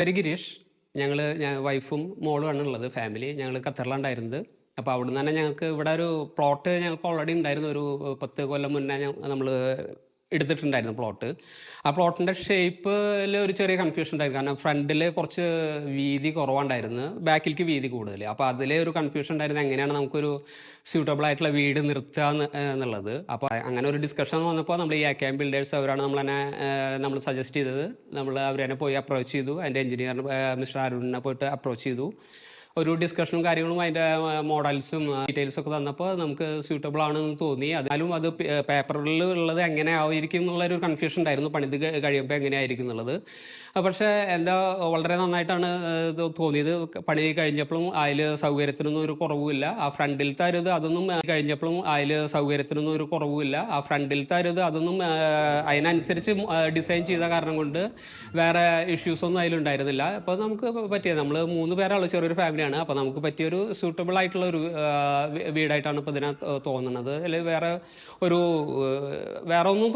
പേര് ഗിരീഷ്. ഞങ്ങൾ വൈഫും മോളും ആണ് ഉള്ളത് ഫാമിലി ഞങ്ങൾ ഖത്തറിലുണ്ടായിരുന്നത്. അപ്പോൾ അവിടെ നിന്ന് തന്നെ ഞങ്ങൾക്ക് ഇവിടെ ഒരു പ്ലോട്ട് ഞങ്ങൾക്ക് ഓൾറെഡി ഉണ്ടായിരുന്നു. ഒരു പത്ത് കൊല്ലം മുന്നേ നമ്മൾ എടുത്തിട്ടുണ്ടായിരുന്നു പ്ലോട്ട് ആ പ്ലോട്ടിന്റെ ഷേപ്പിൽ ഒരു ചെറിയ കൺഫ്യൂഷൻ ഉണ്ടായിരുന്നു. കാരണം ഫ്രണ്ടിൽ കുറച്ച് വീതി കുറവുണ്ടായിരുന്നു. ബാക്കിലേക്ക് വീതി കൂടുതൽ അപ്പോൾ അതിലെ ഒരു കൺഫ്യൂഷൻ ഉണ്ടായിരുന്നു എങ്ങനെയാണ് നമുക്കൊരു സ്യൂട്ടബിൾ ആയിട്ടുള്ള വീട് നിർത്തുക എന്നുള്ളത്. അപ്പോൾ അങ്ങനെ ഒരു ഡിസ്കഷൻ വന്നപ്പോൾ നമ്മൾ ഈ അക്കാം ബിൽഡേഴ്സ് അവരാണ് നമ്മളെന്നെ നമ്മൾ സജസ്റ്റ് ചെയ്തത്. നമ്മൾ അവരെന്നെ പോയി അപ്രോച്ച് ചെയ്തു. അതിന്റെ എഞ്ചിനീയർ മിസ്റ്റർ അരുണിനെ പോയിട്ട് അപ്രോച്ച് ചെയ്തു. ഒരു ഡിസ്കഷനും കാര്യങ്ങളും അതിന്റെ മോഡൽസും ഡീറ്റെയിൽസും ഒക്കെ തന്നപ്പോൾ നമുക്ക് സ്യൂട്ടബിൾ ആണെന്ന് തോന്നി. എന്നാലും അത് പേപ്പറിൽ ഉള്ളത് എങ്ങനെ ആയിരിക്കും എന്നുള്ളൊരു കൺഫ്യൂഷൻ ഉണ്ടായിരുന്നു. പണിത് കഴി- കഴിയുമ്പോൾ എങ്ങനെയായിരിക്കും എന്നുള്ളത്. പക്ഷെ എന്താ വളരെ നന്നായിട്ടാണ് തോന്നിയത്. പണി കഴിഞ്ഞപ്പോഴും അതിൽ സൗകര്യത്തിനൊന്നും ഒരു കുറവുമില്ല. ആ ഫ്രണ്ടിലത്തെ അരുത് അതൊന്നും കഴിഞ്ഞപ്പോഴും അതിൽ സൗകര്യത്തിനൊന്നും ഒരു കുറവുമില്ല. ആ ഫ്രണ്ടിലത്തെ അരുത് അതൊന്നും അതിനനുസരിച്ച് ഡിസൈൻ ചെയ്ത കാരണം കൊണ്ട് വേറെ ഇഷ്യൂസ് ഒന്നും അതിലുണ്ടായിരുന്നില്ല. അപ്പോൾ നമുക്ക് പറ്റിയത് നമ്മൾ മൂന്ന് പേരാണ് ചെറിയൊരു ഫാമിലിയാണ് അപ്പോൾ നമുക്ക് പറ്റിയൊരു സൂട്ടബിൾ ആയിട്ടുള്ള ഒരു വീടായിട്ടാണ് ഇപ്പോൾ ഇതിനകത്ത് തോന്നുന്നത്. അല്ലെങ്കിൽ വേറെ ഒരു വേറെ ഒന്നും